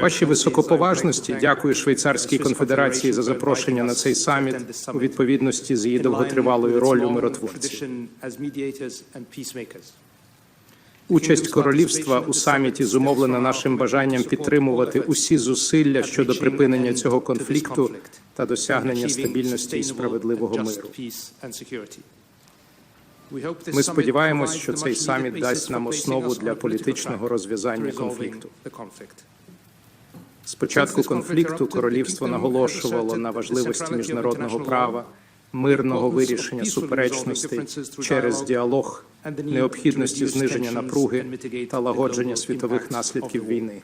Ваші високоповажності, дякую Швейцарській конфедерації за запрошення на цей саміт у відповідності з її довготривалою роллю миротворців. Участь королівства у саміті зумовлена нашим бажанням підтримувати усі зусилля щодо припинення цього конфлікту та досягнення стабільності і справедливого миру. Ми сподіваємось, що цей саміт дасть нам основу для політичного розв'язання конфлікту. З початку конфлікту королівство наголошувало на важливості міжнародного права, мирного вирішення суперечностей через діалог, необхідності зниження напруги та лагодження світових наслідків війни.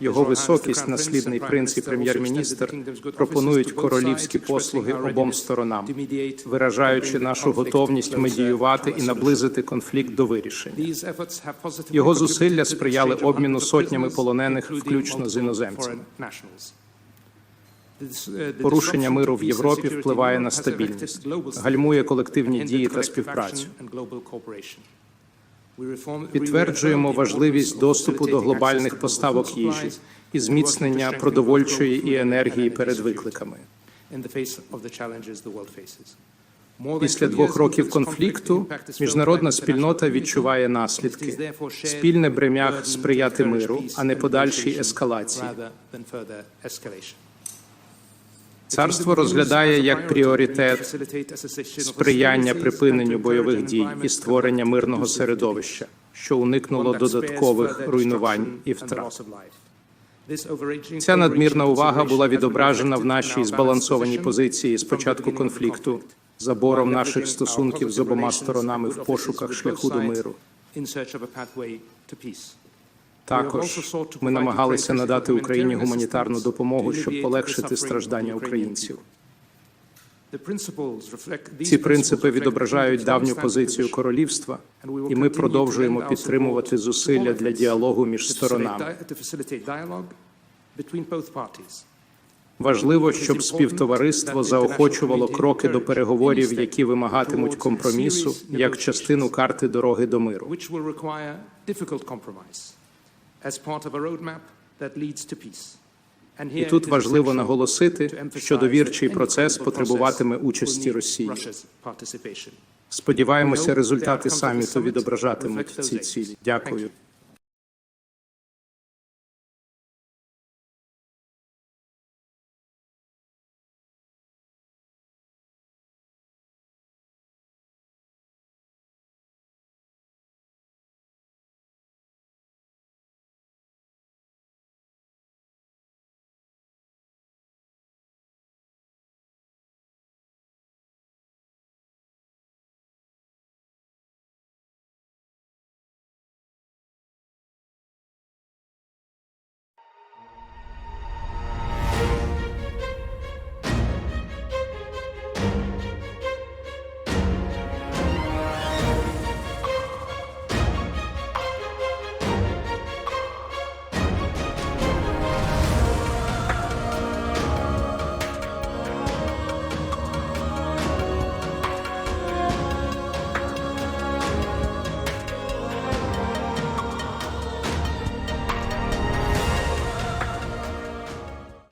Його високість, наслідний принц і прем'єр-міністр пропонують королівські послуги обом сторонам, виражаючи нашу готовність медіювати і наблизити конфлікт до вирішення. Його зусилля сприяли обміну сотнями полонених, включно з іноземцями. Порушення миру в Європі впливає на стабільність, гальмує колективні дії та співпрацю. Підтверджуємо важливість доступу до глобальних поставок їжі і зміцнення продовольчої і енергії перед викликами. Після двох років конфлікту міжнародна спільнота відчуває наслідки. Спільне брем'ях сприяти миру, а не подальшій ескалації. Царство розглядає як пріоритет сприяння припиненню бойових дій і створення мирного середовища, що уникнуло додаткових руйнувань і втрат. Ця надмірна увага була відображена в нашій збалансованій позиції з початку конфлікту, забором наших стосунків з обома сторонами в пошуках шляху до миру. Також ми намагалися надати Україні гуманітарну допомогу, щоб полегшити страждання українців. Ці принципи відображають давню позицію королівства, і ми продовжуємо підтримувати зусилля для діалогу між сторонами. Важливо, щоб співтовариство заохочувало кроки до переговорів, які вимагатимуть компромісу як частину карти дороги до миру. І тут важливо наголосити, що довірчий процес потребуватиме участі Росії. Сподіваємося, результати саміту відображатимуть ці цілі. Дякую.